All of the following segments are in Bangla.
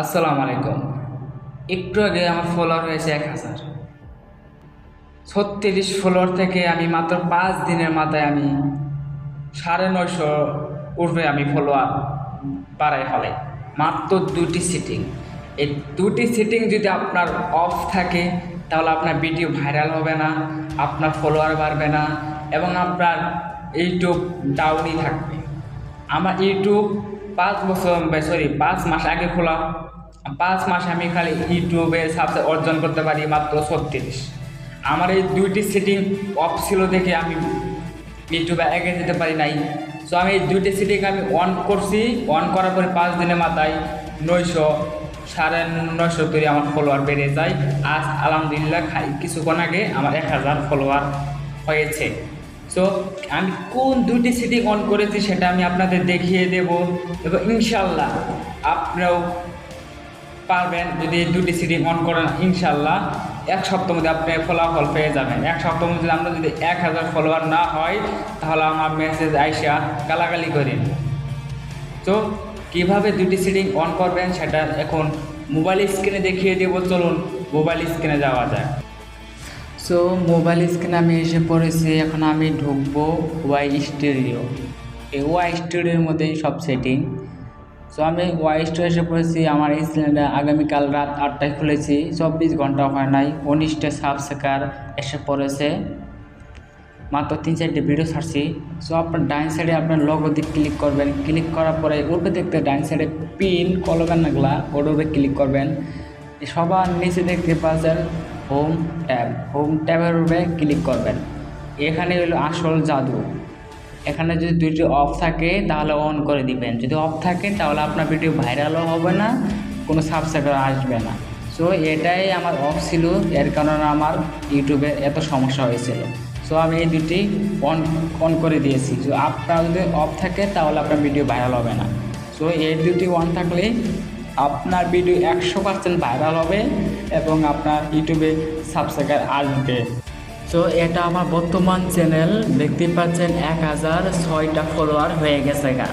আসসালামু আলাইকুম। একটু আগে আমার ফলোয়ার হয়েছে এক হাজার। ছত্রিশ ফলোয়ার থেকে আমি মাত্র পাঁচ দিনের মাথায় আমি সাড়ে নয়শো উঠবে আমি ফলোয়ার বাড়াই হলে মাত্র দুটি সিটিং এই দুটি সিটিং যদি আপনার অফ থাকে, তাহলে আপনার ভিডিও ভাইরাল হবে না, আপনার ফলোয়ার বাড়বে না এবং আপনার ইউটিউব ডাউনই থাকবে। আমার ইউটিউব পাঁচ বছর সরি পাঁচ মাস আগে খোলা, পাঁচ মাস আমি খালি ইউটিউবে সাবস্ক্রাইব অর্জন করতে পারি মাত্র ছত্রিশ। আমার এই দুইটি সেটিং অফ ছিল দেখে আমি ইউটিউবে আগে যেতে পারি নাই। সো আমি এই দুইটি সেটিং আমি অন করছি অন করার পরে পাঁচ দিনের মাথায় নয়শো, সাড়ে নয়শো তৈরি আমার ফলোয়ার বেড়ে যায়। আজ আলহামদুলিল্লাহ খাই, কিছুক্ষণ আগে আমার এক হাজার ফলোয়ার হয়েছে। সো আমি কোন দুটি সেটিং অন করেছি সেটা আমি আপনাদের দেখিয়ে দেব এবং ইনশাল্লাহ আপনিও পারবেন যদি দুটি সিটিং অন করেন, ইনশাল্লাহ এক সপ্তাহ মধ্যে আপনি ফলাফল পেয়ে যাবেন। এক সপ্তাহ মধ্যে আমরা যদি এক হাজার ফলোয়ার না হয়, তাহলে আমার মেসেজ আইসা গালাগালি করেন তো কীভাবে দুটি সিটিং অন করবেন সেটা এখন মোবাইল স্ক্রিনে দেখিয়ে দেব। চলুন মোবাইল স্ক্রিনে যাওয়া যায় সো মোবাইল স্ক্রিনে আমি এসে পড়েছি, এখন আমি ঢুকবো ওয়াই স্টুডিও এই ওয়াই স্টুডিওর মধ্যেই সব সেটিং সো আমি ওয়াই স্টুডিও এসে পড়েছি, আমার এই চ্যানেলটা আগামীকাল রাত আটটায় খুলেছি, চব্বিশ ঘণ্টা হয় নাই উনিশটা সাবস্ক্রাইবার এসে পড়েছে। মাত্র তিন চারটে ভিডিও ছাড়ছি। সো আপনার ডাইন সাইডে আপনার লগো দিয়ে ক্লিক করবেন। ক্লিক করার পরে উপরে দেখতে ডাইন সাইডে পিন কলমের নাগলা, ওর ক্লিক করবেন। সবার নিচে দেখতে পাচ্ছেন হোম ট্যাব হোম ট্যাবের উপরে ক্লিক করবেন। এখানে হলো আসল জাদু। এখানে যদি দুইটি অফ থাকে, তাহলে অন করে দিবেন। যদি অফ থাকে, তাহলে আপনার ভিডিও ভাইরালও হবে না, কোনো সাবস্ক্রাইবার আসবে না। সো এটাই আমার অফ ছিল। এর কারণে আমার ইউটিউবে এত সমস্যা হয়েছিল। সো আমি এই দুটি অন অন করে দিয়েছি। আপনার যদি অফ থাকে, তাহলে আপনার ভিডিও ভাইরাল হবে না। সো এই দুটি অন থাকলে আপনার ভিডিও একশো পার্সেন্ট ভাইরাল হবে এবং আপনার ইউটিউবে সাবস্ক্রাইবার আসবে। তো এটা আমার বর্তমান চ্যানেল দেখতে পাচ্ছেন এক হাজার ছয়টা ফলোয়ার হয়ে গেছে গা।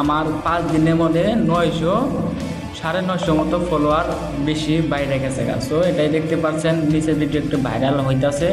আমার পাঁচ দিনের মধ্যে নয়শো, সাড়ে নয়শো মতো ফলোয়ার বেশি বাইরে গেছে গা। সো এটাই দেখতে পাচ্ছেন, নিচের ভিডিও একটু ভাইরাল হইতাছে।